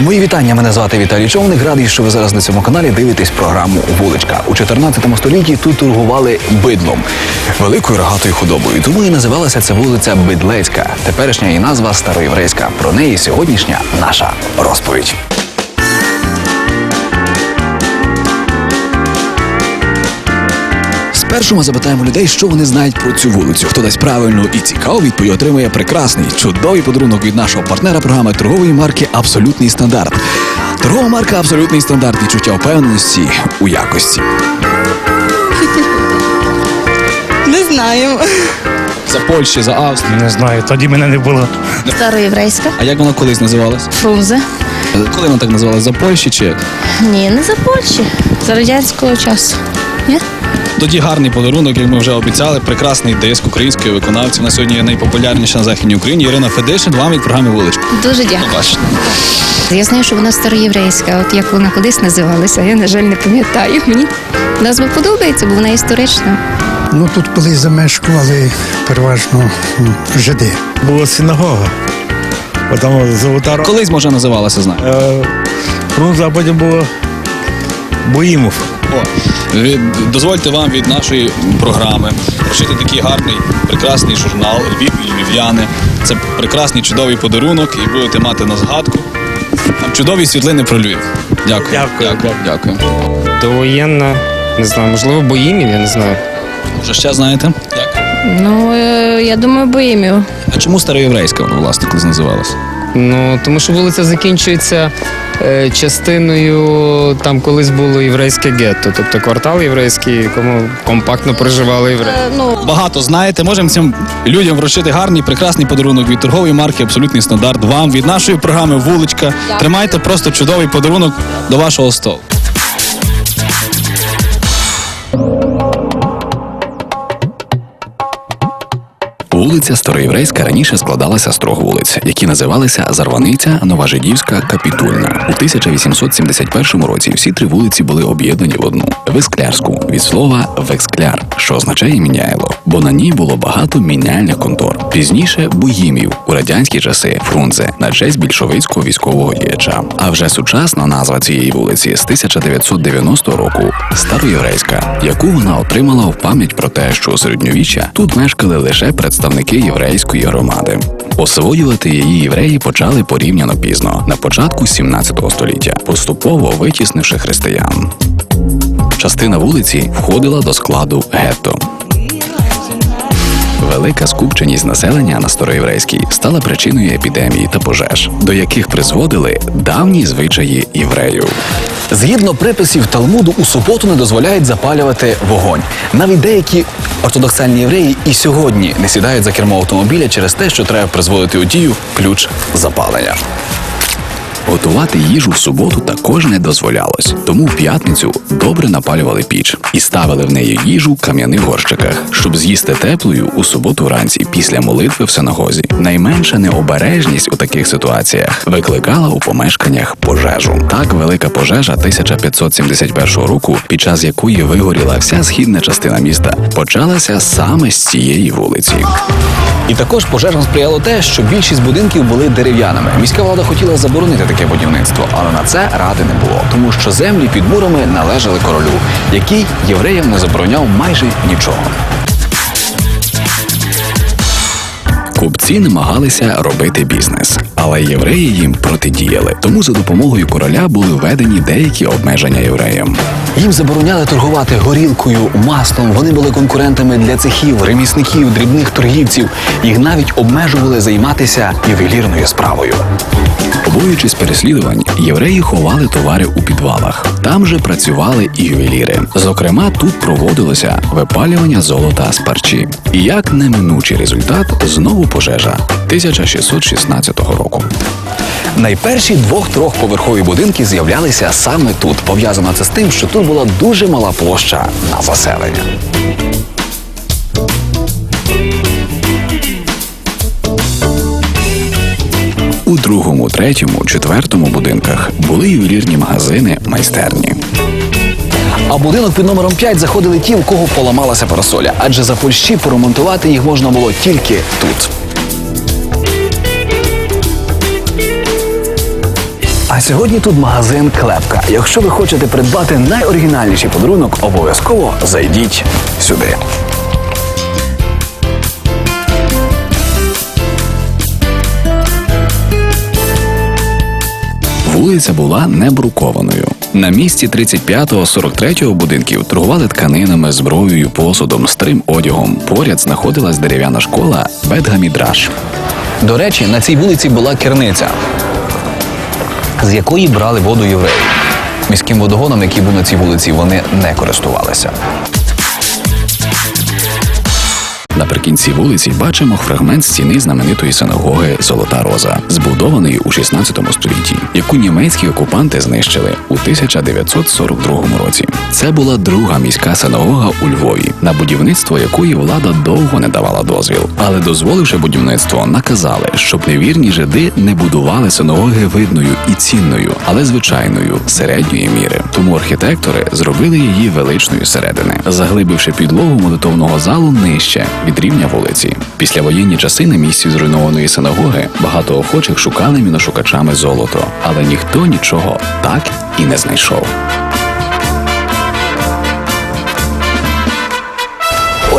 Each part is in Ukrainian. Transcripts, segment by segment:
Мої вітання. Мене звати Віталій Човник. Радий, що ви зараз на цьому каналі дивитесь програму Вуличка. У 14 столітті тут торгували бидлом, великою рогатою худобою. Тому і називалася ця вулиця Бидлецька. Теперішня її назва староєврейська. Про неї сьогоднішня наша розповідь. Спершу ми запитаємо людей, що вони знають про цю вулицю. Хто дасть правильну і цікаву відповідь, отримує прекрасний, чудовий подарунок від нашого партнера програми торгової марки Абсолютний стандарт. Торгова марка Абсолютний стандарт відчуття впевненості у якості. Не знаю. За Польщі, за Австрію. Не знаю, тоді мене не було. Староєврейська. А як вона колись називалась? Фрунзе. Коли вона так називалась? За Польщі чи? Ні, не за Польщі. За радянського часу. Ні? Тоді гарний подарунок, як ми вже обіцяли, прекрасний диск української виконавці. На сьогодні є найпопулярніша на західній Україні Ірина Федишин. Вам від програми Вуличка. Дуже дякую. Я знаю, що вона староєврейська, от як вона колись називалася, я, на жаль, не пам'ятаю. Мені назва подобається, бо вона історична. Ну тут колись замешкували переважно м, жиди. Була синагога. Бо Там золота ро- Колись може називалася, знаю. Е, Фрунзе, а потім було Боїмов. О, від, дозвольте вам від нашої програми вручити такий гарний, прекрасний журнал Львів і Львів'яни. Це прекрасний чудовий подарунок, і будете мати на згадку. Там чудові світлини про Львів. Дякую. Дякую, Дякую. Дякую. Довоєнна, не знаю, можливо, боїмів, я не знаю. Може, ще знаєте? Як? Ну, е, я думаю, боїмів. А чому староєврейська вона, власне, колись називалася? Ну, тому що вулиця закінчується е, частиною, там колись було єврейське гетто, тобто квартал єврейський, в якому компактно проживали євреї. Е, ну, Багато знаєте, можемо цим людям вручити гарний, прекрасний подарунок від торгової марки Абсолютний стандарт. Вам від нашої програми Вуличка. Тримайте просто чудовий подарунок до вашого столу. Вулиця Староєврейська раніше складалася з трьох вулиць, які називалися Зарваниця, Новожидівська, Капітульна. У 1871 році всі три вулиці були об'єднані в одну Весклярську від слова векскляр, що означає міняйло, бо на ній було багато міняльних контор. Пізніше буїмів у радянські часи Фрунзе на честь більшовицького військового діяча. А вже сучасна назва цієї вулиці з 1990 року Староєврейська, яку вона отримала в пам'ять про те, що у середньовіччя тут мешкали лише представники єврейської громади. Освоювати її євреї почали порівняно пізно, на початку 17 століття, поступово витіснивши християн. Частина вулиці входила до складу гетто. Велика скупченість населення на староєврейській стала причиною епідемії та пожеж, до яких призводили давні звичаї євреїв. Згідно приписів Талмуду, у суботу не дозволяють запалювати вогонь. Навіть деякі ортодоксальні євреї і сьогодні не сідають за кермо автомобіля через те, що треба призводити у дію ключ запалення. Готувати їжу в суботу також не дозволялось, тому в п'ятницю добре напалювали піч і ставили в неї їжу в кам'яних горщиках, щоб з'їсти теплою у суботу вранці після молитви в синагозі. Найменша необережність у таких ситуаціях викликала у помешканнях пожежу. Так, велика пожежа 1571 року, під час якої вигоріла вся східна частина міста, почалася саме з цієї вулиці. І також пожежам сприяло те, що більшість будинків були дерев'яними. Міська влада хотіла заборонити таке будівництво, але на це ради не було, тому що землі під мурами належали королю, який євреям не забороняв майже нічого. Купці намагалися робити бізнес, але євреї їм протидіяли. Тому за допомогою короля були введені деякі обмеження євреям. Їм забороняли торгувати горілкою, маслом. Вони були конкурентами для цехів, ремісників, дрібних торгівців. Їх навіть обмежували займатися ювелірною справою. Побоюючись переслідувань, євреї ховали товари у підвалах. Там же працювали і ювеліри. Зокрема, тут проводилося випалювання золота з парчі. Як неминучий результат, знову пожежа 1616 року. Найперші двох-трьохповерхові будинки з'являлися саме тут. Пов'язано це з тим, що тут була дуже мала площа на заселення. У другому, третьому, четвертому будинках були ювелірні магазини, майстерні. А будинок під номером 5 заходили ті, у кого поламалася парасоля, адже за Польщі поремонтувати їх можна було тільки тут. А сьогодні тут магазин Клепка. Якщо ви хочете придбати найоригінальніший подарунок, обов'язково зайдіть сюди. Вулиця була не брукованою. На місці 35-43 будинків торгували тканинами, зброєю, посудом, старим одягом. Поряд знаходилась дерев'яна школа Бетгамідраш. До речі, на цій вулиці була керниця, з якої брали воду євреї. Міським водогоном, який був на цій вулиці, вони не користувалися. Наприкінці вулиці бачимо фрагмент стіни знаменитої синагоги Золота Роза, збудованої у 16 столітті, яку німецькі окупанти знищили у 1942 році. Це була друга міська синагога у Львові, на будівництво якої влада довго не давала дозвіл. Але дозволивши будівництво, наказали, щоб невірні жиди не будували синагоги видною і цінною, але звичайною середньої міри. Тому архітектори зробили її величною середини, заглибивши підлогу молитовного залу нижче від рівня вулиці. Після воєнні часи на місці зруйнованої синагоги багато охочих шукали міношукачами золото, але ніхто нічого так і не знайшов.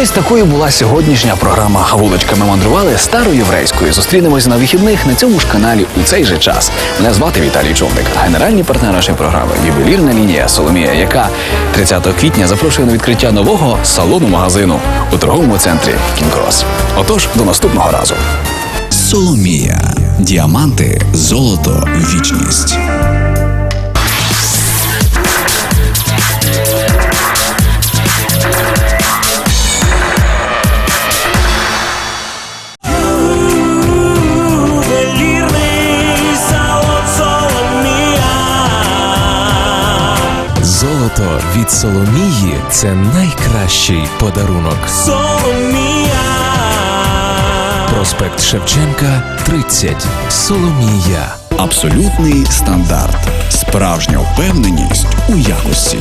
Ось такою була сьогоднішня програма Вуличка. Ми мандрували староєврейською. Зустрінемось на вихідних на цьому ж каналі у цей же час. Мене звати Віталій Човник, генеральний партнер нашої програми ювелірна лінія Соломія, яка 30 квітня запрошує на відкриття нового салону магазину у торговому центрі Кінкрос. Отож, до наступного разу. Соломія. Діаманти, золото, вічність. Від Соломії це найкращий подарунок. Соломія. Проспект Шевченка, 30. Соломія. Абсолютний стандарт. Справжня впевненість у якості.